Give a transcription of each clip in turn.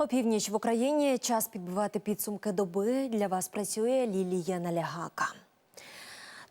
Опівніч в Україні час підбивати підсумки доби. Для вас працює Лілія Налягака.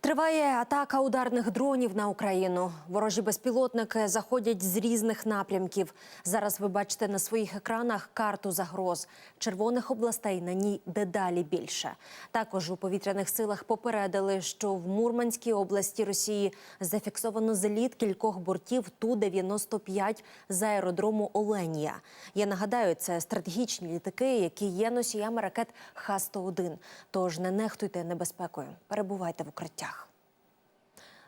Триває атака ударних дронів на Україну. Ворожі безпілотники заходять з різних напрямків. Зараз ви бачите на своїх екранах карту загроз. Червоних областей на ній дедалі більше. Також у повітряних силах попередили, що в Мурманській області Росії зафіксовано заліт кількох бортів Ту-95 з аеродрому Оленія. Я нагадаю, це стратегічні літаки, які є носіями ракет Х-101. Тож не нехтуйте небезпекою. Перебувайте в укриттях.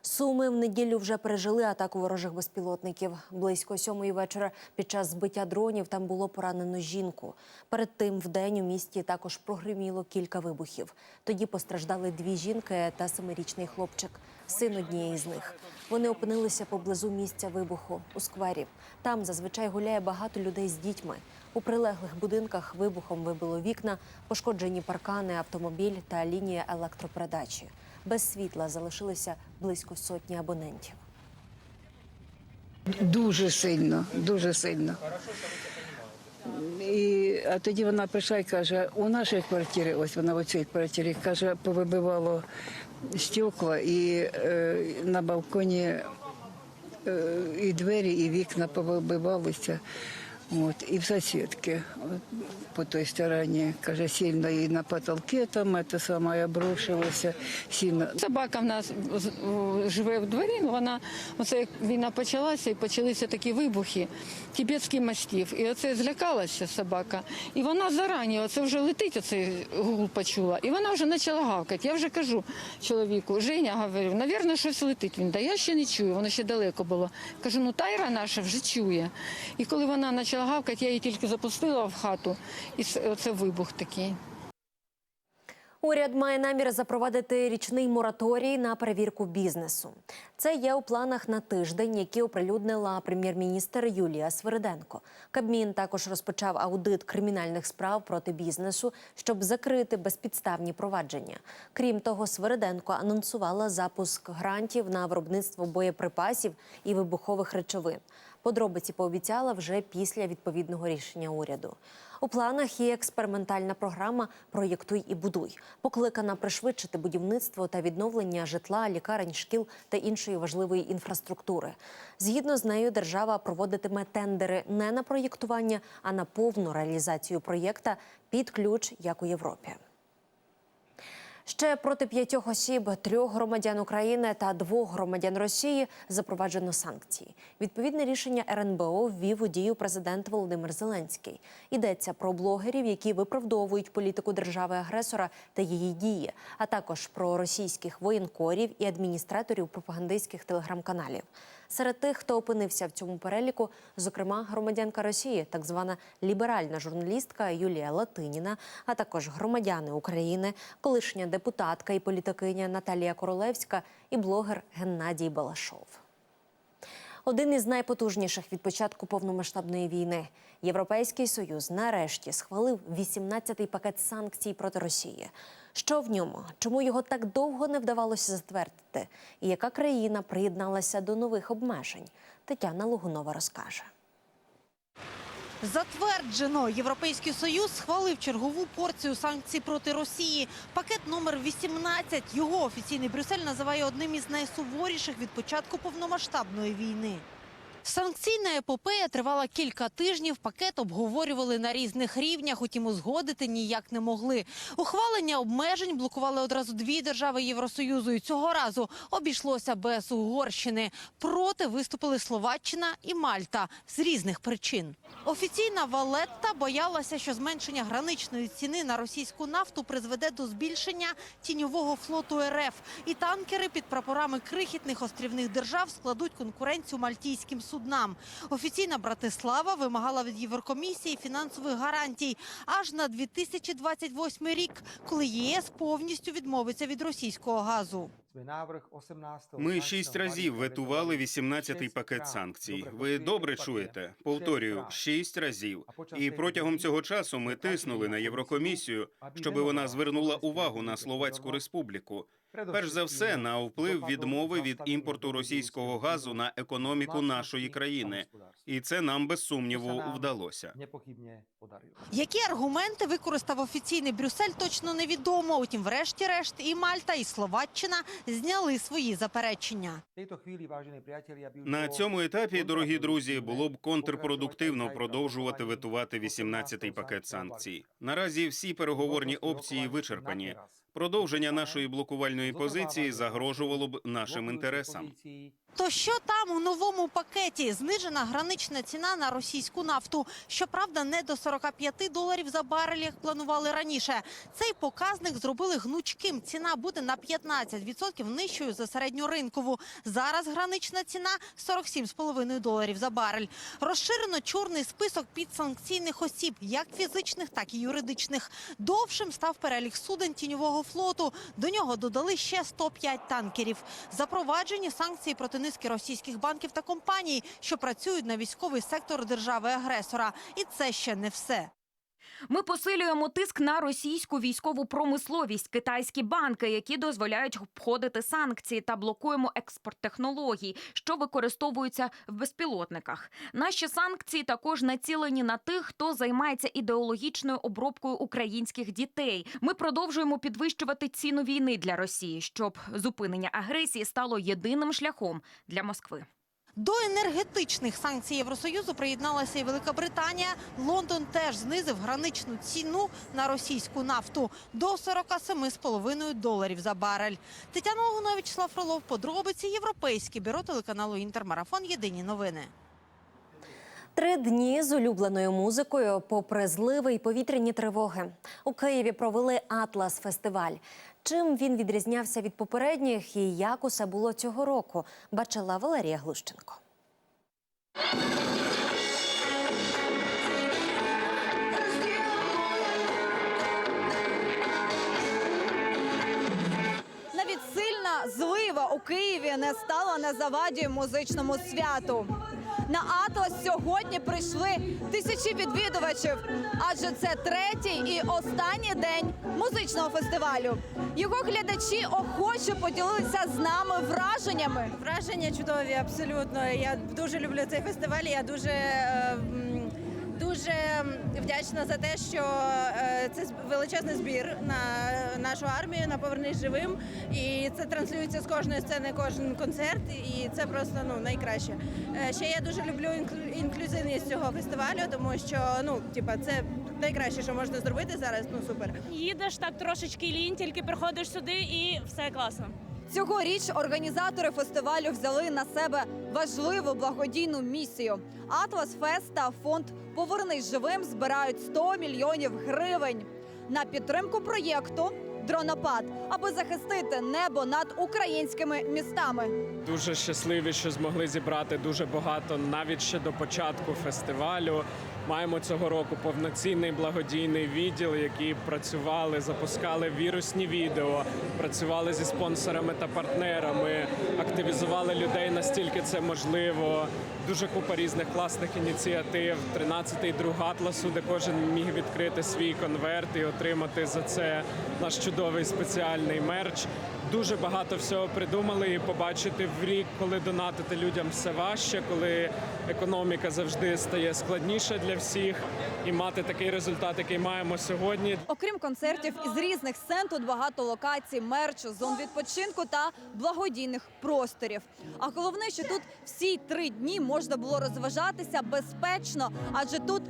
Суми в неділю вже пережили атаку ворожих безпілотників. Близько сьомої вечора під час збиття дронів там було поранено жінку. Перед тим вдень у місті також прогриміло кілька вибухів. Тоді постраждали дві жінки та семирічний хлопчик, син однієї з них. Вони опинилися поблизу місця вибуху у сквері. Там зазвичай гуляє багато людей з дітьми. У прилеглих будинках вибухом вибило вікна, пошкоджені паркани, автомобіль та лінія електропередачі. Без світла залишилися близько сотні абонентів. Дуже сильно, дуже сильно. І, а тоді вона прийшла і каже, у нашій квартирі, ось вона в цій квартирі, каже, повибивало стекла і е, на балконі е, і двері, і вікна повибивалися. От, і в сусідки от, по той стороні, каже, сильно і на потолки там це саме обрушилося, сильно. Собака в нас живе в дворі, вона оце як війна почалася і почалися такі вибухи, тібетський мастів. І оце злякалася собака. І вона зарані, оце вже летить, оцей гул почула. І вона вже почала гавкати. Я вже кажу чоловіку, Женя говорю, навірно, щось летить. Він да я ще не чую, воно ще далеко було. Кажу, ну тайра наша вже чує. І коли вона почала гавкати, я її тільки запустила в хату, і оце вибух такий. Уряд має намір запровадити річний мораторій на перевірку бізнесу. Це є у планах на тиждень, які оприлюднила прем'єр-міністр Юлія Свириденко. Кабмін також розпочав аудит кримінальних справ проти бізнесу, щоб закрити безпідставні провадження. Крім того, Свириденко анонсувала запуск грантів на виробництво боєприпасів і вибухових речовин. Подробиці пообіцяла вже після відповідного рішення уряду. У планах є експериментальна програма Проєктуй і будуй, покликана пришвидшити будівництво та відновлення житла, лікарень, шкіл та іншої важливої інфраструктури. Згідно з нею, держава проводитиме тендери не на проєктування, а на повну реалізацію проєкта під ключ, як у Європі. Ще проти п'ятьох осіб, трьох громадян України та двох громадян Росії запроваджено санкції. Відповідне рішення РНБО ввів у дію президент Володимир Зеленський. Йдеться про блогерів, які виправдовують політику держави-агресора та її дії, а також про російських воєнкорів і адміністраторів пропагандистських телеграм-каналів. Серед тих, хто опинився в цьому переліку, зокрема громадянка Росії, так звана ліберальна журналістка Юлія Латиніна, а також громадяни України, колишня депутатка і політикиня Наталія Королевська і блогер Геннадій Балашов. Один із найпотужніших від початку повномасштабної війни. Європейський союз нарешті схвалив 18-й пакет санкцій проти Росії. Що в ньому? Чому його так довго не вдавалося затвердити? І яка країна приєдналася до нових обмежень? Тетяна Лугунова розкаже. Затверджено. Європейський Союз схвалив чергову порцію санкцій проти Росії. Пакет номер 18. Його офіційний Брюссель називає одним із найсуворіших від початку повномасштабної війни. Санкційна епопея тривала кілька тижнів. Пакет обговорювали на різних рівнях, утім узгодити ніяк не могли. Ухвалення обмежень блокували одразу дві держави Євросоюзу. І цього разу обійшлося без Угорщини. Проти виступили Словаччина і Мальта з різних причин. Офіційна Валетта боялася, що зменшення граничної ціни на російську нафту призведе до збільшення тіньового флоту РФ. І танкери під прапорами крихітних острівних держав складуть конкуренцію мальтійським суднам. Офіційна Братислава вимагала від Єврокомісії фінансових гарантій аж на 2028 рік, коли ЄС повністю відмовиться від російського газу. Ми шість разів ветували 18-й пакет санкцій. Ви добре чуєте? Повторюю, шість разів. І протягом цього часу ми тиснули на Єврокомісію, щоб вона звернула увагу на Словацьку республіку. Перш за все, на вплив відмови від імпорту російського газу на економіку нашої країни, і це нам без сумніву вдалося. Які аргументи використав офіційний Брюссель, точно невідомо. Утім, врешті-решт, і Мальта, і Словаччина зняли свої заперечення. На цьому етапі, дорогі друзі, було б контрпродуктивно продовжувати aj ветувати 18-й пакет санкцій. Наразі всі переговорні опції вичерпані. Продовження нашої блокувальної позиції загрожувало б нашим інтересам. То що там у новому пакеті? Знижена гранична ціна на російську нафту. Щоправда, не до 45 доларів за барель, як планували раніше. Цей показник зробили гнучким. Ціна буде на 15% нижчою за середньоринкову. Зараз гранична ціна 47,5 доларів за барель. Розширено чорний список підсанкційних осіб, як фізичних, так і юридичних. Довшим став перелік суден тіньового флоту. До нього додали ще 105 танкерів. Запроваджені санкції проти низки російських банків та компаній, що працюють на військовий сектор держави-агресора. І це ще не все. Ми посилюємо тиск на російську військову промисловість, китайські банки, які дозволяють обходити санкції, та блокуємо експорт технологій, що використовуються в безпілотниках. Наші санкції також націлені на тих, хто займається ідеологічною обробкою українських дітей. Ми продовжуємо підвищувати ціну війни для Росії, щоб зупинення агресії стало єдиним шляхом для Москви. До енергетичних санкцій Євросоюзу приєдналася і Велика Британія. Лондон теж знизив граничну ціну на російську нафту до 47,5 доларів за барель. Тетяна Логунович, Вячеслав Фролов, подробиці Європейське бюро телеканалу Інтермарафон. Єдині новини. Три дні з улюбленою музикою, попри зливи й повітряні тривоги. У Києві провели Атлас фестиваль. Чим він відрізнявся від попередніх і як усе було цього року, бачила Валерія Глущенко. Злива у Києві не стала на заваді музичному святу. На Атлас сьогодні прийшли тисячі відвідувачів, адже це третій і останній день музичного фестивалю. Його глядачі охоче поділилися з нами враженнями. Враження чудові, абсолютно. Я дуже люблю цей фестиваль. Я дуже, е, вдячна за те, що е, це величезний збір на нашу армію, на повернись живим. І це транслюється з кожної сцени, кожен концерт. І це просто ну найкраще. Е, Ще я дуже люблю інклюзивність цього фестивалю, тому що ну, типа, це найкраще, що можна зробити зараз. Ну супер. Їдеш так трошечки лінь, тільки приходиш сюди і все класно. Цьогоріч організатори фестивалю взяли на себе важливу благодійну місію. Атлас Фест та фонд Повернись живим збирають 100 мільйонів гривень на підтримку проєкту Дронопад, аби захистити небо над українськими містами. Дуже щасливі, що змогли зібрати дуже багато навіть ще до початку фестивалю. Маємо цього року повноцінний благодійний відділ, які працювали, запускали вірусні відео, працювали зі спонсорами та партнерами, активізували людей настільки це можливо. Дуже купа різних класних ініціатив. 13-й друг атласу, де кожен міг відкрити свій конверт і отримати за це наш чудовий спеціальний мерч. Дуже багато всього придумали і побачити в рік, коли донатити людям все важче, коли економіка завжди стає складніша для всіх, і мати такий результат, який маємо сьогодні, Окрім концертів із різних сцен, тут багато локацій, мерчу, зон відпочинку та благодійних просторів. А головне, що тут всі три дні можна було розважатися безпечно, адже тут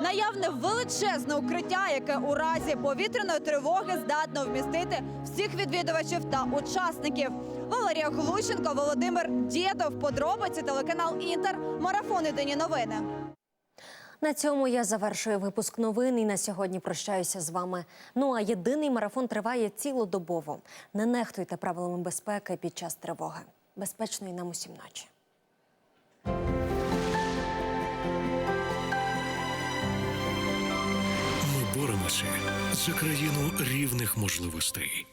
наявне величезне укриття, яке у разі повітряної тривоги здатно вмістити всіх відвідувачів та учасників. Валерія Глущенко, Володимир Дєдов, подробиці телеканал Інтер, марафон «Єдині новини. На цьому я завершую випуск новин і на сьогодні прощаюся з вами. Ну а єдиний марафон триває цілодобово. Не нехтуйте правилами безпеки під час тривоги. Безпечної нам усім ночі. Ми боремося за країну рівних можливостей.